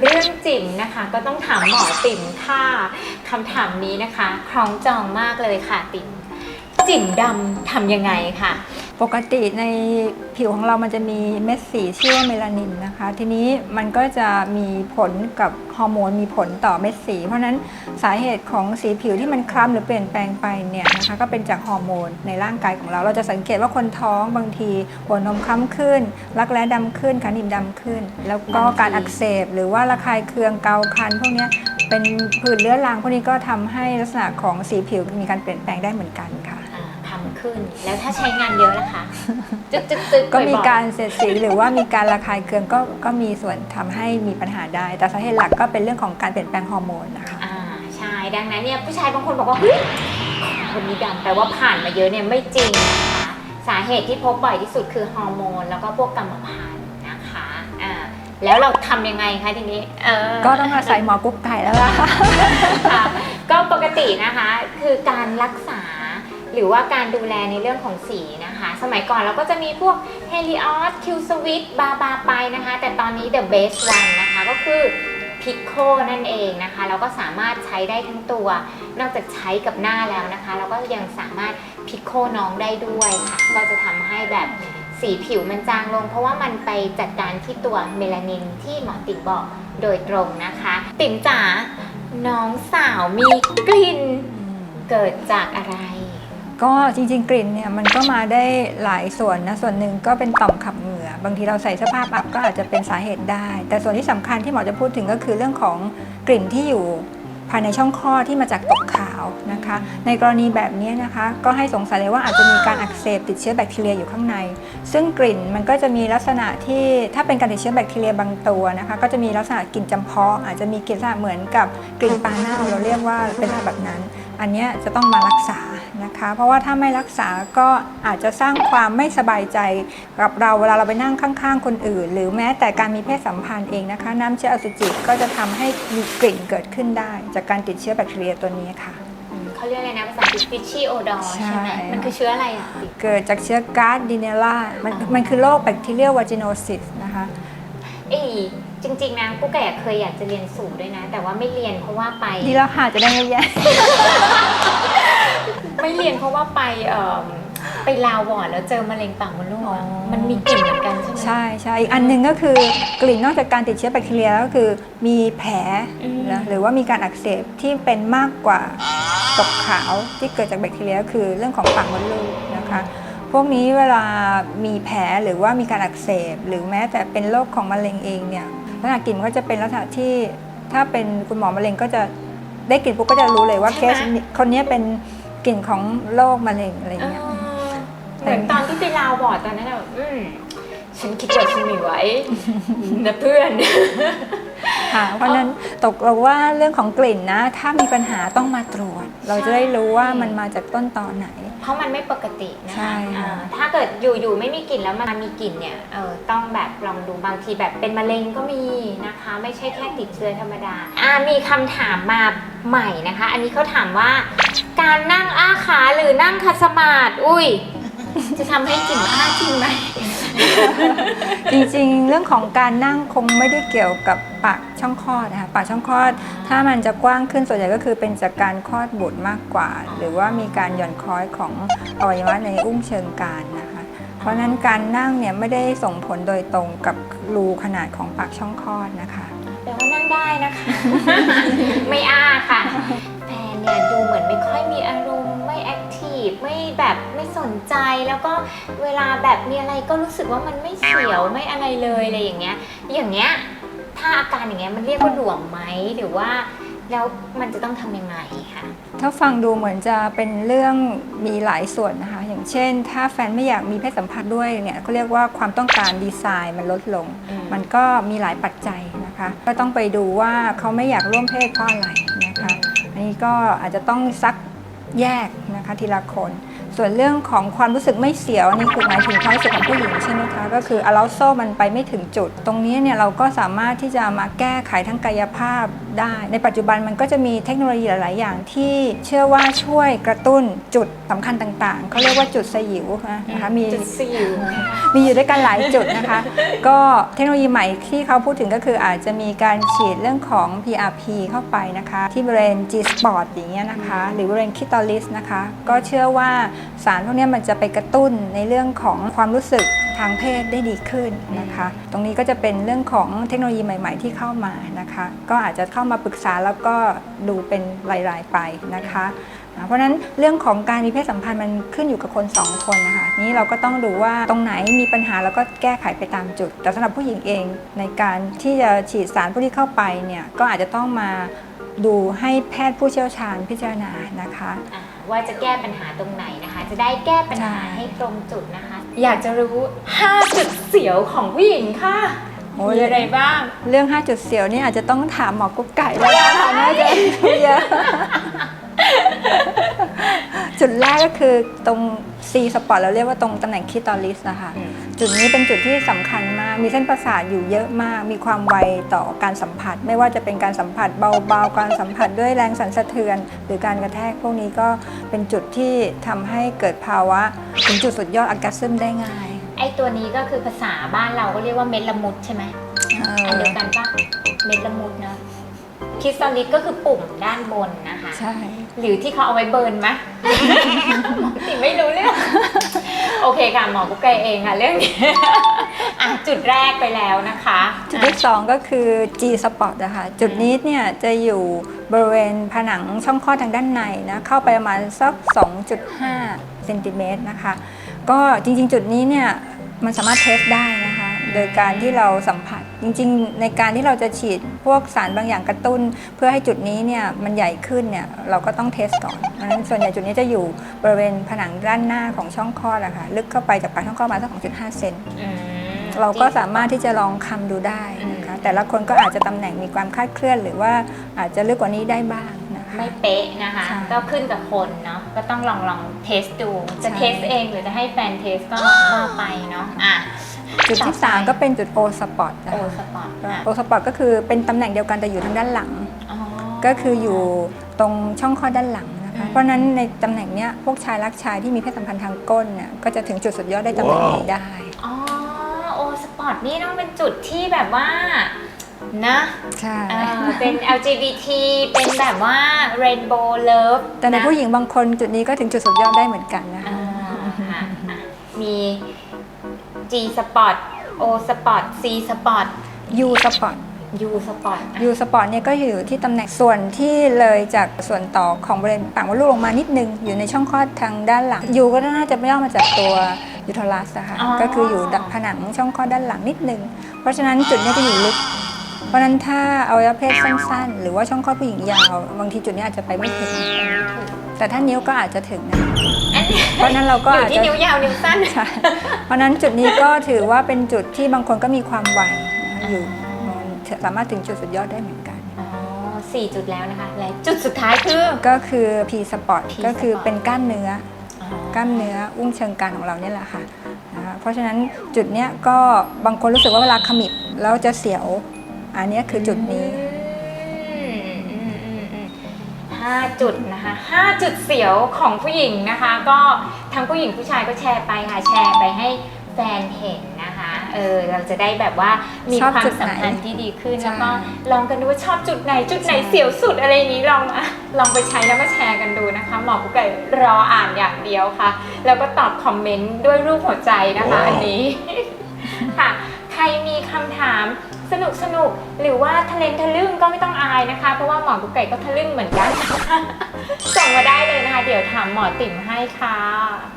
เรื่องจิ๋มนะคะก็ต้องถามหมอติ๋มค่ะคำถามนี้นะคะคล้องจองมากเลยค่ะติ๋มจิ๋มดำทำยังไงค่ะ ปกติในผิวของเรามันจะมีเม็ดสีชื่อว่าเมลานินนะคะ ทีนี้มันก็จะมีผลกับฮอร์โมนมีผลต่อเม็ดสี เพราะฉะนั้นสาเหตุของสีผิวที่มันคล้ำหรือเปลี่ยนแปลงไปเนี่ยนะคะก็เป็นจากฮอร์โมนในร่างกายของเรา เราจะสังเกตว่าคนท้องบางทีหัวนมคล้ำขึ้น รักแร้ดำขึ้นขาหนิบดำขึ้น แล้วก็การอักเสบ หรือว่าระคายเคืองเกาคันพวกนี้เป็นผื่นเรื้อรังพวกนี้ก็ทำให้ลักษณะของสีผิวมีการเปลี่ยนแปลงได้เหมือนกัน ขึ้น แล้วถ้าใช้งานเยอะล่ะคะจึกจึกจึกก็มีบ่อยๆการเสียดสีหรือว่ามีการระคายเคืองก็ก็มีส่วนทำให้มีปัญหาได้ แต่สาเหตุหลักก็เป็นเรื่องของการเปลี่ยนแปลงฮอร์โมนนะคะ อ่าใช่ดังนั้นเนี่ยผู้ชายบางคนบอกว่าเฮ้ยคนนี้ดำแปลว่าผ่านมาเยอะเนี่ยไม่จริงนะคะสาเหตุที่พบบ่อยที่สุดคือฮอร์โมน แล้วก็พวกกรรมพันธุ์นะคะอ่าแล้วเราทำยังไงคะทีนี้เออ ก็ต้องอาศัยหมอกุ๊กไก่แล้วล่ะ ค่ะก็ปกตินะคะคือการรักษา หรือว่าการดูแลในเรื่องของสีนะคะ สมัยก่อนเราก็จะมีพวก h e l i o s Q Switch บาบาไปนะคะ แต่ตอนนี้ The Best One นะคะก็คือ Pico นั่นเองนะคะ เราก็สามารถใช้ได้ทั้งตัว นอกจากใช้กับหน้าแล้วนะคะ เราก็ยังสามารถ Pico น้องได้ด้วยค่ะ ก็จะทำให้แบบสีผิวมันจางลง เพราะว่ามันไปจัดการที่ตัวเมลานินที่หมอติ๋มบอกโดยตรงนะคะ ติ๋มจ๋าน้องสาวมีกลิ่นเกิดจากอะไร ก็จริงๆกลิ่นเนี่ยมันก็มาได้หลายส่วนนะส่วนหนึ่งก็เป็นต่อมขับเหงื่อ บางทีเราใส่เสื้อผ้าอับก็อาจจะเป็นสาเหตุได้ แต่ส่วนที่สำคัญที่หมอจะพูดถึงก็คือเรื่องของกลิ่นที่อยู่ภายในช่องคลอดที่มาจากตกขาวนะคะ ในกรณีแบบนี้นะคะ ก็ให้สงสัยเลยว่าอาจจะมีการอักเสบติดเชื้อแบคทีเรียอยู่ข้างใน ซึ่งกลิ่นมันก็จะมีลักษณะที่ถ้าเป็นการติดเชื้อแบคทีเรียบางตัวนะคะ ก็จะมีลักษณะกลิ่นจำเพาะอาจจะมีกลิ่นลักษณะเหมือนกับกลิ่นปลาเน่าเราเรียกว่าเป็นแบบนั้น อันนี้จะต้องมารักษา นะคะ เพราะว่าถ้าไม่รักษาก็อาจจะสร้างความไม่สบายใจกับเราเวลาเราไปนั่งข้างๆ คนอื่น หรือแม้แต่การมีเพศสัมพันธ์เองนะคะ น้ำเชื้ออสุจิก็จะทำให้มีกลิ่นเกิดขึ้นได้ จากการติดเชื้อแบคทีเรียตัวนี้ค่ะอืมเขาเรียกอะไรนะภาษาอังกฤษ fishy odor ใช่ไหมใช่มันคือเชื้ออะไรอะติ๋มเกิดจากเชื้อการ์ดดิเนล่ามันมันคือโรคแบคทีเรียววาจิโนซิสนะคะ เอ้ยจริง ๆนะกูแก่เคยอยากจะเรียนสูด้วยนะ แต่ว่าไม่เรียนเพราะว่าไป ดีแล้วค่ะจะได้ไม่แย่ ไม่เรียนเพราะว่าไปเอ่อไปลาวอร์ดแล้วเจอมะเร็งปากมดลูกอะอ๋อ มันมีกลิ่นเหมือนกันใช่ไหม ใช่ใช่อีกอันหนึ่งก็คือกลิ่นนอกจากการติดเชื้อแบคทีเรียแล้วก็คือมีแผลอืม นะหรือว่ามีการอักเสบที่เป็นมากกว่าตกขาวที่เกิดจากแบคทีเรียก็คือเรื่องของปากมดลูกนะคะ พวกนี้เวลามีแผลหรือว่ามีการอักเสบ หรือแม้แต่เป็นโรคของมะเร็งเองเนี่ยลักษณะกลิ่นก็จะเป็นลักษณะที่ถ้าเป็นคุณหมอมะเร็งก็จะได้กลิ่นปุ๊บก็จะรู้เลยว่าเคสนี้คนนี้เป็น กลิ่นของโรคมะเร็งอะไรอย่างเงี้ยเออเหมือนตอนที่ไปลาวอร์ดตอนนั้นอะอืม ฉันคิดว่าฉันมีไว้นะเพื่อน ค่ะเพราะฉะนั้นตกลงว่าเรื่องของกลิ่นนะ ถ้ามีปัญหาต้องมาตรวจ เราจะได้รู้ว่ามันมาจากต้นตอไหน เพราะมันไม่ปกตินะใช่คะค่ะอ่าถ้าเกิดอยู่ๆไม่มีกลิ่นแล้วมันมีกลิ่นเนี่ยเออต้องแบบลองดูบางทีแบบเป็นมะเร็งก็มีนะคะ ไม่ใช่แค่ติดเชื้อธรรมดาอ่ามีคำถามมาใหม่นะคะ อันนี้เขาถามว่า การนั่งอ้าขาหรือนั่งคัดสมาธิอุ้ย จะทำให้กลิ่นอ้าจริงไหม จริงๆ เรื่องของการนั่งคงไม่ได้เกี่ยวกับปากช่องคลอดนะคะปากช่องคลอด ถ้ามันจะกว้างขึ้นส่วนใหญ่ก็คือเป็นจากการคลอดบุตรมากกว่า หรือว่ามีการหย่อนคล้อยของอวัยวะในอุ้งเชิงกรานนะคะ เพราะฉะนั้นการนั่งเนี่ยไม่ได้ส่งผลโดยตรงกับรูขนาดของปากช่องคลอดนะคะแปลว่านั่งได้นะคะ ไม่อ้าค่ะแฟนเนี่ยดู ไม่แบบไม่สนใจแล้วก็เวลาแบบมีอะไรก็รู้สึกว่ามันไม่เสียวไม่อะไรเลยอะไรอย่างเงี้ย อย่างเงี้ยถ้าอาการอย่างเงี้ยมันเรียกว่าหลวมไหมหรือว่าแล้วมันจะต้องทำยังไงคะถ้าฟังดูเหมือนจะเป็นเรื่องมีหลายส่วนนะคะ อย่างเช่น ถ้าแฟนไม่อยากมีเพศสัมพันธ์ด้วยเนี่ยเขาเรียกว่าความต้องการดีไซน์มันลดลงอืมมันก็มีหลายปัจจัยนะคะ ก็ต้องไปดูว่าเขาไม่อยากร่วมเพศเพราะอะไรนะคะ อันนี้ก็อาจจะต้องซัก แยกนะคะทีละคน ส่วนเรื่องของความรู้สึกไม่เสียวนี่คือหมายถึงความรู้สึกของผู้หญิงใช่ไหมคะก็คือ arousal มันไปไม่ถึงจุด ตรงนี้เนี่ยเราก็สามารถที่จะมาแก้ไขทั้งกายภาพได้ ในปัจจุบันมันก็จะมีเทคโนโลยีหลาย ๆ อย่างที่เชื่อว่าช่วยกระตุ้นจุดสำคัญต่างๆเขาเรียกว่าจุดสยิวนะคะมีจุดสิวมีอยู่ด้วยกันหลายจุดนะคะ ก็เทคโนโลยีใหม่ที่เขาพูดถึงก็คืออาจจะมีการฉีดเรื่องของ PRP เข้าไปนะคะ ที่บริเวณ G spot อย่างเงี้ยนะคะ หรือบริเวณคิตอลิสนะคะ ก็เชื่อว่าสารพวกเนี้ยมันจะไปกระตุ้นในเรื่องของความรู้สึกทางเพศได้ดีขึ้นนะคะ ตรงนี้ก็จะเป็นเรื่องของเทคโนโลยีใหม่ ๆ ที่เข้ามานะคะ ก็อาจจะเข้ามาปรึกษาแล้วก็ดูเป็นราย ๆ ไปนะคะอ่าเพราะฉะนั้นเรื่องของการมีเพศสัมพันธ์มันขึ้นอยู่กับคนสองคนนะคะนี้เราก็ต้องดูว่าตรงไหนมีปัญหาแล้วก็แก้ไขไปตามจุด แต่สำหรับผู้หญิงเองในการที่จะฉีดสารพวกนี้เข้าไปเนี่ยก็อาจจะต้องมา ดูให้แพทย์ผู้เชี่ยวชาญพิจารณานะคะ อ่าว่าจะแก้ปัญหาตรงไหนนะคะ จะได้แก้ปัญหาใช่ ให้ตรงจุดนะคะ อยากจะรู้5จุดเสียวของผู้หญิงค่ะโอ้ยมีอะไรบ้าง เรื่อง 5 จุดเสียวนี่อาจจะต้องถามหมอกุ๊กไก่แล้วล่ะค่ะน่าจะรู้เยอะ จุดแรกก็คือตรง C สปอตเราเรียกว่าตรงตำแหน่งคิตอลิสนะคะ อืม จุดนี้เป็นจุดที่สำคัญมาก มีเส้นประสาทอยู่เยอะมาก มีความไวต่อการสัมผัส ไม่ว่าจะเป็นการสัมผัสเบาๆ การสัมผัสด้วยแรงสั่นสะเทือน หรือการกระแทกพวกนี้ก็เป็นจุดที่ทำให้เกิดภาวะถึงจุดสุดยอดอากาซึมได้ง่าย ไอตัวนี้ก็คือภาษาบ้านเราก็เรียกว่าเม็ดละมุดใช่ไหมเออันอเดียวกันปะเม็ดละมุดเนอะ คิสซอลิสก็คือปุ่มด้านบนนะคะ ใช่ หรือที่เขาเอาไว้เบิร์นไหม หมอติไม่รู้เรื่อง โอเคค่ะ หมอกุ๊กไก่เองค่ะ เรื่องนี้ อะ จุดแรกไปแล้วนะคะจุดที่2ก็คือ G spot นะคะ จุดนี้เนี่ยจะอยู่บริเวณผนังช่องคลอดทางด้านในนะ เข้าไปประมาณสัก 2.5เซนติเมตรนะคะ ก็จริงๆ จุดนี้เนี่ยมันสามารถเทสได้นะคะ โดยการที่เราสัมผัส จริง ๆ ในการที่เราจะฉีดพวกสารบางอย่างกระตุ้น เพื่อให้จุดนี้เนี่ยมันใหญ่ขึ้นเนี่ยเราก็ต้องเทสก่อนเพราะฉะนั้นส่วนใหญ่จุดนี้จะอยู่บริเวณผนังด้านหน้าของช่องคลอดอะค่ะลึกเข้าไปจากปากช่องคลอดมาสัก2.5เซนอืมเราก็สามารถที่จะลองคำดูได้นะคะแต่ละคนก็อาจจะตำแหน่งมีความคลาดเคลื่อน หรือว่าอาจจะลึกกว่านี้ได้บ้างนะคะไม่เป๊ะนะคะใช่ก็ขึ้นกับคนเนาะก็ต้องลองลองเทสดู จะใช่เทสเองหรือจะให้แฟนเทสก็ว่าไปเนาะอะ จุดที่ต่อไป3ก็เป็นจุด O spot นะโอคะ สปอร์ตอะ O spot ก็คือเป็นตำแหน่งเดียวกันแต่อยู่ทางด้านหลัง อ๋อ ก็คืออยู่ตรงช่องคลอดด้านหลังนะคะ อืม เพราะฉะนั้นในตำแหน่งเนี้ยพวกชายรักชายที่มีเพศสัมพันธ์ทางก้นเนี่ยก็จะถึงจุดสุดยอดได้ตำแหน่งนี้ได้ อ๋อโอสปอร์ตนี่ต้องเป็นจุดที่แบบว่านะใช่ เอ่อเป็น LGBT เป็นแบบว่า Rainbow Love แต่ในผู้หญิงบางคนจุดนี้ก็ถึงจุดสุดยอดได้เหมือนกันนะคะอ่าค่ะอะมี G Spot O Spot C Spot U spot U Spot อะยูสปอร์ตเนี่ยก็อยู่ที่ตำแหน่งส่วนที่เลยจากส่วนต่อของบริเวณปากมดลูกลงมานิดนึง อยู่ในช่องคลอดทางด้านหลังยูก็น่าจะไม่ย่อมาจากตัวยูทรัสนะคะอ๋อ ก็คืออยู่ดับผนังช่องคลอดด้านหลังนิดนึง เพราะฉะนั้นจุดเนี้จะอยู่ลึก เพราะฉะนั้นถ้าอวัยวะเพศสั้นๆ หรือว่าช่องคลอดผู้หญิงยาว บางทีจุดนี้อาจจะไปไม่ถึง แต่ถ้านิ้วก็อาจจะถึงนะอันนี้เพราะฉะนั้นเราก็อยู่อาจที่จะนิ้วยาวนิ้วสั้นใช่เพราะฉะนั้นจุดนี้ก็ถือว่าเป็นจุดที่บางคนก็มีความไวนะคะอยู่สามารถถึงจุดสุดยอดได้เหมือนกันอ๋อสี่จุดแล้วนะคะและจุดสุดท้ายคือก็คือ P spot P ก็คือ spot เป็นกล้ามเนื้ออ๋อกล้ามเนื้ออุ้งเชิงกรานของเราเนี่ยแหละค่ะนะคะเพราะฉะนั้นจุดเนี้ยก็บางคนรู้สึกว่าเวลาขมิบแล้วจะเสียว อันเนี้ยคือจุดนี้ 5 จุดนะคะ5จุดเสียวของผู้หญิงนะคะ ก็ทั้งผู้หญิงผู้ชายก็แชร์ไปค่ะแชร์ไปให้แฟนเห็นนะคะ เออเราจะได้แบบว่ามีความสัมพันธ์ที่ดีขึ้นแล้วก็ลองกันดูว่าชอบจุดไหนจุดไหนเสียวสุดอะไรนี้ลองมาลองไปใช้แล้วมาแชร์กันดูนะคะหมอกุ๊กไก่รออ่านอย่างเดียวค่ะ แล้วก็ตอบคอมเมนต์ด้วยรูปหัวใจนะคะ อันนี้ ค่ะ ใครมีคำถาม สนุกสนุกหรือว่าทะเลนทะลึ่งก็ไม่ต้องอายนะคะ เพราะว่าหมอกุ๊กไก่ก็ทะลึ่งเหมือนกัน ส่งมาได้เลยนะคะ เดี๋ยวถามหมอติ่มให้ค่ะ